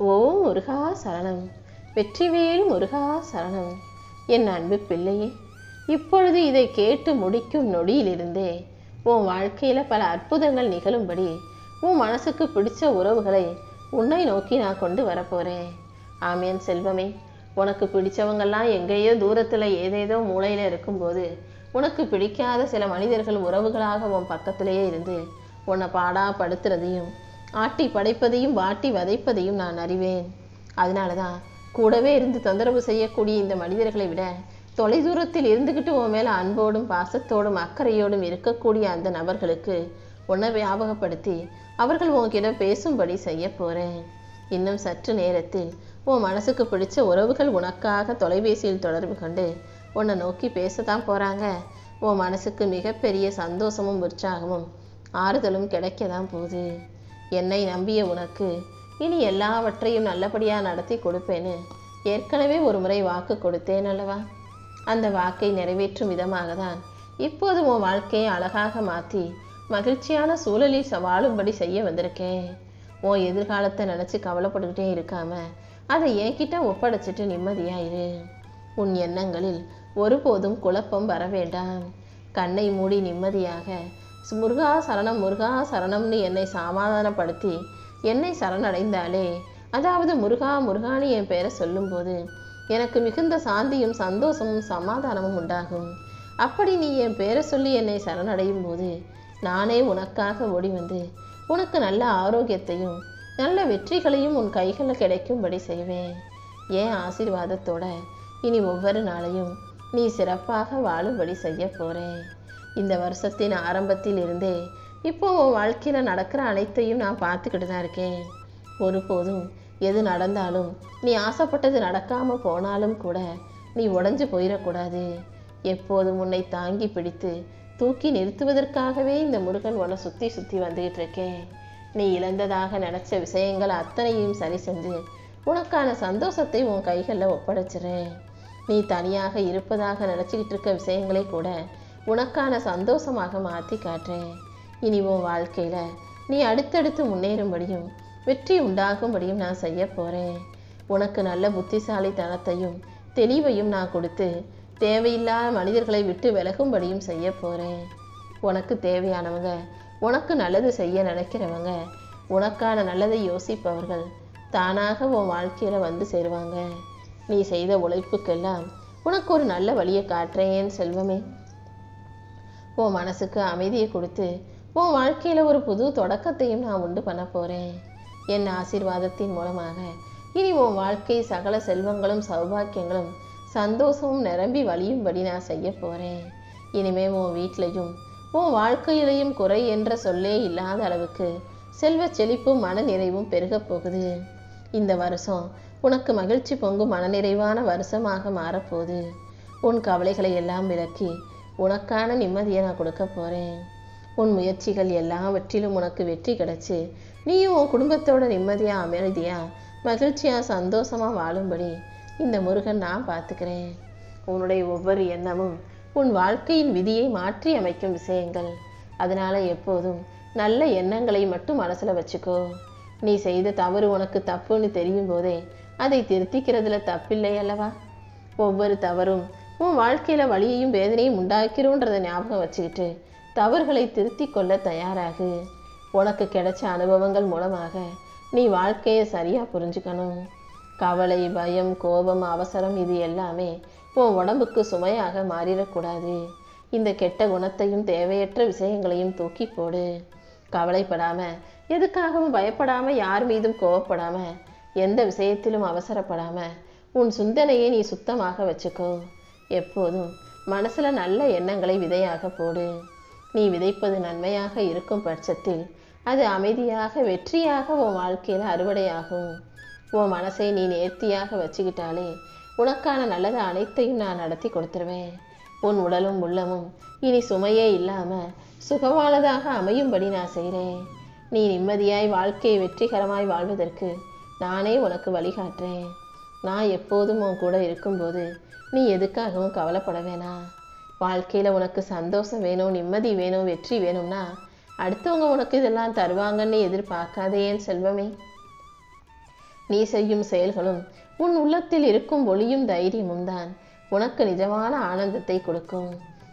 ஓ முருகா சரணம். வெற்றிவேல் முருகா சரணம். என் அன்பு பிள்ளையே இப்பொழுது இதை கேட்டு முடிக்கும் நொடியிலிருந்தே உன் வாழ்க்கையில் பல அற்புதங்கள் நிகழும்படி உன் மனசுக்கு பிடிச்ச உறவுகளை உன்னை நோக்கி நான் கொண்டு வரப்போகிறேன் ஆமேன் செல்வமே. உனக்கு பிடிச்சவங்கெல்லாம் எங்கேயோ தூரத்தில் ஏதேதோ மூலையில் இருக்கும்போது உனக்கு பிடிக்காத சில மனிதர்கள் உறவுகளாக உன் பக்கத்திலேயே இருந்து உன்னை பாடா படுத்துறதையும் ஆட்டி படைப்பதையும் வாட்டி வதைப்பதையும் நான் அறிவேன். அதனால தான் கூடவே இருந்து தொந்தரவு செய்யக்கூடிய இந்த மனிதர்களை விட தொலைதூரத்தில் இருந்துக்கிட்டு உன் மேலே அன்போடும் பாசத்தோடும் அக்கறையோடும் இருக்கக்கூடிய அந்த நபர்களுக்கு உன்னை ஞாபகப்படுத்தி அவர்கள் உன்கிட்ட பேசும்படி செய்ய போகிறேன் இன்னும் சற்று நேரத்தில் உன் மனசுக்கு பிடிச்ச உறவுகள் உனக்காக தொலைபேசியில் தொடர்பு கொண்டு உன்னை நோக்கி பேசத்தான் போகிறாங்க உன் மனசுக்கு மிகப்பெரிய சந்தோஷமும் உற்சாகமும் ஆறுதலும் கிடைக்க தான் போகுது. என்னை நம்பிய உனக்கு இனி எல்லாவற்றையும் நல்லபடியாக நடத்தி கொடுப்பேன்னு ஏற்கனவே ஒரு முறை வாக்கு கொடுத்தேன் அல்லவா? அந்த வாக்கை நிறைவேற்றும் விதமாக தான் இப்போது உன் வாழ்க்கையை அழகாக மாற்றி மகிழ்ச்சியான சூழலில் சவாலும்படி வாழும்படி செய்ய வந்திருக்கேன். உன் எதிர்காலத்தை நினச்சி கவலைப்பட்டுக்கிட்டே இருக்காம அதை என்கிட்ட ஒப்படைச்சிட்டு நிம்மதியாயிரு உன் எண்ணங்களில் ஒருபோதும் குழப்பம் வர வேண்டாம் கண்ணை மூடி நிம்மதியாக முருகா சரணம் முருகா சரணம்னு என்னை சமாதானப்படுத்தி என்னை சரணடைந்தாலே அதாவது முருகா முருகான்னு என் பெயரை சொல்லும்போது எனக்கு மிகுந்த சாந்தியும் சந்தோஷமும் சமாதானமும் உண்டாகும். அப்படி நீ என் பெயரை சொல்லி என்னை சரணடையும் போது நானே உனக்காக ஓடி வந்து உனக்கு நல்ல ஆரோக்கியத்தையும் நல்ல வெற்றிகளையும் உன் கைகளில் கிடைக்கும்படி செய்வேன். ஏன் ஆசீர்வாதத்தோட இனி ஒவ்வொரு நாளையும் நீ சிறப்பாக வாழும்படி செய்ய போறேன். இந்த வருஷத்தின் ஆரம்பத்தில் இருந்தே இப்போ உன் வாழ்க்கையில் நடக்கிற அனைத்தையும் நான் பார்த்துக்கிட்டு தான் இருக்கேன். ஒருபோதும் எது நடந்தாலும் நீ ஆசைப்பட்டது நடக்காமல் போனாலும் கூட நீ உடஞ்சு போயிடக்கூடாது. எப்போதும் உன்னை தாங்கி பிடித்து தூக்கி நிறுத்துவதற்காகவே இந்த முருகன் உன்னை சுற்றி சுற்றி வந்துக்கிட்டு இருக்கேன். நீ இழந்ததாக நினச்ச விஷயங்கள் அத்தனையும் சரி செஞ்சு உனக்கான சந்தோஷத்தை உன் கைகளில் ஒப்படைச்சிறேன் நீ தனியாக இருப்பதாக நினச்சிக்கிட்டு இருக்க விஷயங்களை கூட உனக்கான சந்தோஷமாக மாற்றி காட்டுறேன். இனி உன் வாழ்க்கையில் நீ அடுத்தடுத்து முன்னேறும்படியும் வெற்றி உண்டாகும்படியும் நான் செய்ய போகிறேன் உனக்கு நல்ல புத்திசாலித்தனத்தையும் தெளிவையும் நான் கொடுத்து தேவையில்லாத மனிதர்களை விட்டு விலகும்படியும் செய்ய போகிறேன் உனக்கு தேவையானவங்க உனக்கு நல்லது செய்ய நினைக்கிறவங்க உனக்கான நல்லதை யோசிப்பவர்கள் தானாக உன் வாழ்க்கையில் வந்து சேருவாங்க. நீ செய்த உழைப்புக்கெல்லாம் உனக்கு ஒரு நல்ல வழியை காட்டுறேன் செல்வமே. உன் மனசுக்கு அமைதியை கொடுத்து உன் வாழ்க்கையில் ஒரு புது தொடக்கத்தையும் நான் உண்டு பண்ண போகிறேன் என் ஆசீர்வாதத்தின் மூலமாக இனி உன் வாழ்க்கை சகல செல்வங்களும் சௌபாக்கியங்களும் சந்தோஷமும் நிரம்பி வழியும்படி நான் செய்ய போகிறேன் இனிமே உன் வீட்லையும் உன் வாழ்க்கையிலையும் குறை என்ற சொல்லே இல்லாத அளவுக்கு செல்வ செழிப்பும் மன நிறைவும் பெருகப் போகுது. இந்த வருஷம் உனக்கு மகிழ்ச்சி பொங்கும் மனநிறைவான வருஷமாக மாறப்போகுது உன் கவலைகளை எல்லாம் விலக்கி உனக்கான நிம்மதியை நான் கொடுக்க போகிறேன் உன் முயற்சிகள் எல்லாவற்றிலும் உனக்கு வெற்றி கிடச்சி. நீயும் உன் குடும்பத்தோட நிம்மதியாக அமைதியாக மகிழ்ச்சியாக சந்தோஷமாக வாழும்படி இந்த முருகன் நான் பார்த்துக்கிறேன். உன்னுடைய ஒவ்வொரு எண்ணமும் உன் வாழ்க்கையின் விதியை மாற்றி அமைக்கும் விஷயங்கள். அதனால் எப்போதும் நல்ல எண்ணங்களை மட்டும் மனசில் வச்சுக்கோ. நீ செய்த தவறு உனக்கு தப்புன்னு தெரியும் போதே அதை திருத்திக்கிறதுல தப்பில்லை அல்லவா? ஒவ்வொரு தவறும் உன் வாழ்க்கையில் வலியையும் வேதனையும் உண்டாக்கிறோன்றதை ஞாபகம் வச்சுக்கிட்டு தவறுகளை திருத்தி கொள்ள தயாராகு. உனக்கு கிடைச்ச அனுபவங்கள் மூலமாக நீ வாழ்க்கையை சரியாக புரிஞ்சுக்கணும். கவலை பயம் கோபம் அவசரம் இது எல்லாமே உன் உடம்புக்கு சுமையாக மாறிடக்கூடாது. இந்த கெட்ட குணத்தையும் தேவையற்ற விஷயங்களையும் தூக்கி போடு. கவலைப்படாமல் எதுக்காகவும் பயப்படாமல் யார் மீதும் கோவப்படாமல் எந்த விஷயத்திலும் அவசரப்படாமல் உன் சிந்தனையை நீ சுத்தமாக வச்சுக்கோ. எப்போதும் மனசில் நல்ல எண்ணங்களை விதையாக போடு. நீ விதைப்பது நன்மையாக இருக்கும் பட்சத்தில் அது அமைதியாக வெற்றியாக உன் வாழ்க்கையில் அறுவடையாகும். உன் மனசை நீ நேர்த்தியாக வச்சுக்கிட்டாலே உனக்கான நல்லது அனைத்தையும் நான் நடத்தி கொடுத்துருவேன். உன் உடலும் உள்ளமும் இனி சுமையே இல்லாமல் சுகமானதாக அமையும்படி நான் செய்கிறேன் நீ நிம்மதியாய் வாழ்க்கையை வெற்றிகரமாய் வாழ்வதற்கு நானே உனக்கு வழிகாட்டுறேன். நான் எப்போதும் உன் கூட இருக்கும்போது நீ எதுக்காகவும் கவலைப்பட வேணாம் வாழ்க்கையில் உனக்கு சந்தோஷம் வேணும் நிம்மதி வேணும் வெற்றி வேணும்னா அடுத்தவங்க உனக்கு இதெல்லாம் தருவாங்கன்னு எதிர்பார்க்காதே என் செல்வமே. நீ செய்யும் செயல்களும் உன் உள்ளத்தில் இருக்கும் ஒளியும் தைரியமும் தான் உனக்கு நிஜமான ஆனந்தத்தை கொடுக்கும்.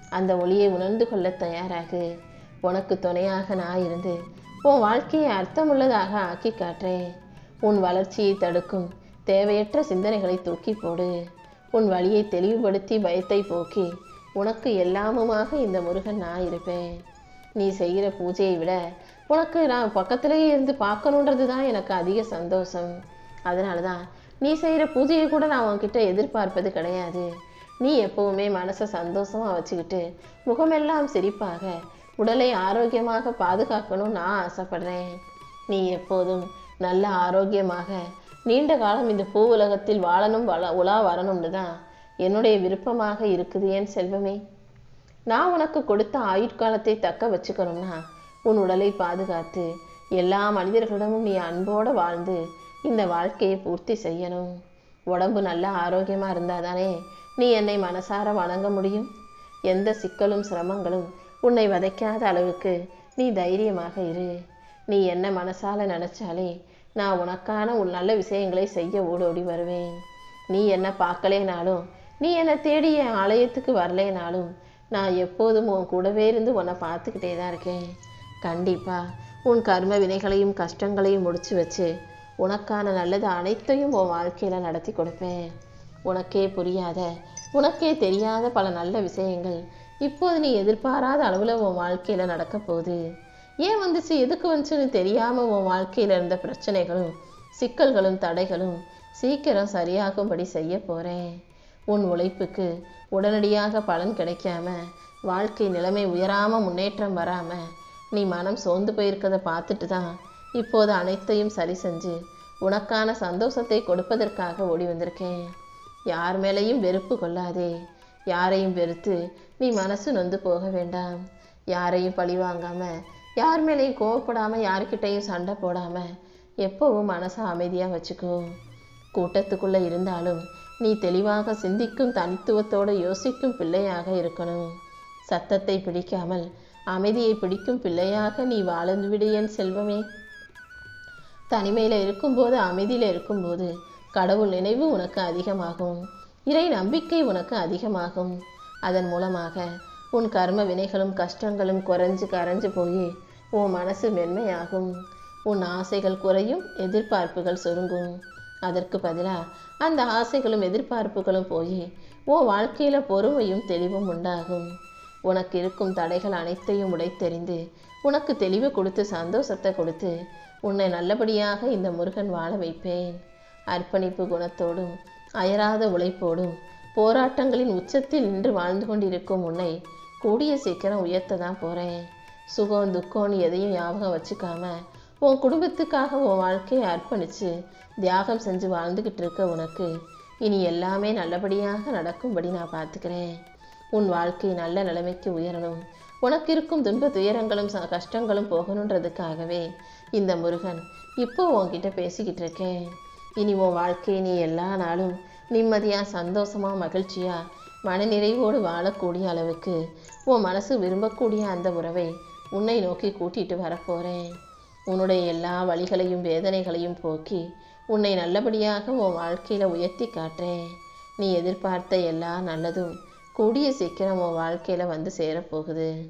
அந்த ஒளியை உணர்ந்து கொள்ள தயாராகு. உனக்கு துணையாக நான் இருந்து உன் வாழ்க்கையை அர்த்தமுள்ளதாக ஆக்கி காட்டுறேன். உன் வளர்ச்சியை தடுக்கும் தேவையற்ற சிந்தனைகளை தூக்கி போடு. உன் வழியை தெளிவுபடுத்தி பயத்தை போக்கி. உனக்கு எல்லாமுமாக இந்த முருகன் நான் இருப்பேன். நீ செய்கிற பூஜையை விட உனக்கு நான் பக்கத்திலேயே இருந்து பார்க்கணுன்றது தான் எனக்கு அதிக சந்தோஷம். அதனால தான் நீ செய்கிற பூஜையை கூட நான் உன்கிட்ட எதிர்பார்ப்பது கிடையாது. நீ எப்பவுமே மனசை சந்தோஷமாக வச்சுக்கிட்டு முகமெல்லாம் சிரிப்பாக உடலை ஆரோக்கியமாக பாதுகாக்கணும்னு நான் ஆசைப்படுறேன். நீ எப்போதும் நல்ல ஆரோக்கியமாக நீண்ட காலம் இந்த பூ உலகத்தில் வாழணும் வள உலா வரணும்னு தான் என்னுடைய விருப்பமாக இருக்குது என் செல்வமே? நான் உனக்கு கொடுத்த ஆயுட்காலத்தை தக்க வச்சுக்கணும்னா உன் உடலை பாதுகாத்து எல்லா மனிதர்களிடமும் நீ அன்போடு வாழ்ந்து இந்த வாழ்க்கையை பூர்த்தி செய்யணும். உடம்பு நல்ல ஆரோக்கியமாக இருந்தால் தானே நீ என்னை மனசார வணங்க முடியும்? எந்த சிக்கலும் சிரமங்களும் உன்னை வதைக்காத அளவுக்கு நீ தைரியமாக இரு. நீ என்ன மனசால நினச்சாலே நான் உனக்கான உன் நல்ல விஷயங்களை செய்ய ஓடோடி வருவேன். நீ என்ன பார்க்கலேனாலும் நீ என்னை தேடி என் ஆலயத்துக்கு வரலேனாலும் நான் எப்போதும் உன் கூடவே இருந்து உன்னை பார்த்துக்கிட்டே தான் இருக்கேன். கண்டிப்பா உன் கர்ம வினைகளையும் கஷ்டங்களையும் முடிச்சு வச்சு உனக்கான நல்லது அனைத்தையும் உன் வாழ்க்கையில் நடத்தி கொடுப்பேன். உனக்கே புரியாத உனக்கே தெரியாத பல நல்ல விஷயங்கள் இப்போது நீ எதிர்பாராத அளவில் உன் வாழ்க்கையில் நடக்க போகுது. ஏன் வந்துச்சு? எதுக்கு வந்துச்சுன்னு தெரியாமல் உன் வாழ்க்கையில் இருந்த பிரச்சனைகளும் சிக்கல்களும் தடைகளும் சீக்கிரம் சரியாகும்படி செய்ய போகிறேன் உன் உழைப்புக்கு உடனடியாக பலன் கிடைக்காம வாழ்க்கை நிலைமை உயராமல் முன்னேற்றம் வராமல் நீ மனம் சோர்ந்து போயிருக்கதை பார்த்துட்டு தான் இப்போது அனைத்தையும் சரி செஞ்சு உனக்கான சந்தோஷத்தை கொடுப்பதற்காக ஓடி வந்திருக்கேன். யார் மேலேயும் வெறுப்பு கொள்ளாதே. யாரையும் வெறுத்து நீ மனசு நொந்து போக வேண்டாம். யாரையும் பழி வாங்காமல் யார் மேலேயும் கோவப்படாமல் யார்கிட்டையும் சண்டை போடாமல் எப்போவும் மனசை அமைதியாக வச்சுக்கோ. கூட்டத்துக்குள்ளே இருந்தாலும் நீ தெளிவாக சிந்திக்கும் தனித்துவத்தோடு யோசிக்கும் பிள்ளையாக இருக்கணும். சத்தத்தை பிடிக்காமல் அமைதியை பிடிக்கும் பிள்ளையாக நீ வாழ்ந்து என் செல்வமே. தனிமையில் இருக்கும்போது அமைதியில் இருக்கும்போது கடவுள் நினைவு உனக்கு அதிகமாகும். இறை நம்பிக்கை உனக்கு அதிகமாகும். அதன் மூலமாக உன் கர்ம வினைகளும் கஷ்டங்களும் குறைஞ்சு கரைஞ்சு போய் உன் மனசு மென்மையாகும். உன் ஆசைகள் குறையும் எதிர்பார்ப்புகள் சுருங்கும். அதற்கு பதிலாக அந்த ஆசைகளும் எதிர்பார்ப்புகளும் போய் உன் வாழ்க்கையில் பொறுமையும் தெளிவும் உண்டாகும். உனக்கு இருக்கும் தடைகள் அனைத்தையும் உடைத்தெறிந்து உனக்கு தெளிவு கொடுத்து சந்தோஷத்தை கொடுத்து உன்னை நல்லபடியாக இந்த முருகன் வாழ வைப்பேன். அர்ப்பணிப்பு குணத்தோடும் அயராத உழைப்போடும் போராட்டங்களின் உச்சத்தில் நின்று வாழ்ந்து கொண்டிருக்கும் உன்னை கூடிய சீக்கிரம் உயர்த்த தான் போகிறேன் சுகம் துக்கம்னு எதையும் ஞாபகம் வச்சுக்காம உன் குடும்பத்துக்காக உன் வாழ்க்கையை அர்ப்பணிச்சு தியாகம் செஞ்சு வாழ்ந்துக்கிட்டு இருக்க உனக்கு இனி எல்லாமே நல்லபடியாக நடக்கும்படி நான் பார்த்துக்கிறேன். உன் வாழ்க்கை நல்ல நிலைமைக்கு உயரணும். உனக்கு இருக்கும் துன்ப துயரங்களும் ச- கஷ்டங்களும் போகணுன்றதுக்காகவே இந்த முருகன் இப்போ உன்கிட்ட பேசிக்கிட்டு இருக்கேன். இனி உன் வாழ்க்கையை நீ எல்லா நாளும் நிம்மதியாக சந்தோஷமா மகிழ்ச்சியாக மனநிறைவோடு வாழக்கூடிய அளவுக்கு உன் மனசு விரும்பக்கூடிய அந்த உறவை உன்னை நோக்கி கூட்டிட்டு வரப்போறேன். உன்னுடைய எல்லா வழிகளையும் வேதனைகளையும் போக்கி உன்னை நல்லபடியாக உன் வாழ்க்கையில உயர்த்தி காட்டுறேன். நீ எதிர்பார்த்த எல்லா நல்லதும் கூடிய சீக்கிரம் உன் வாழ்க்கையில வந்து சேரப்போகுது.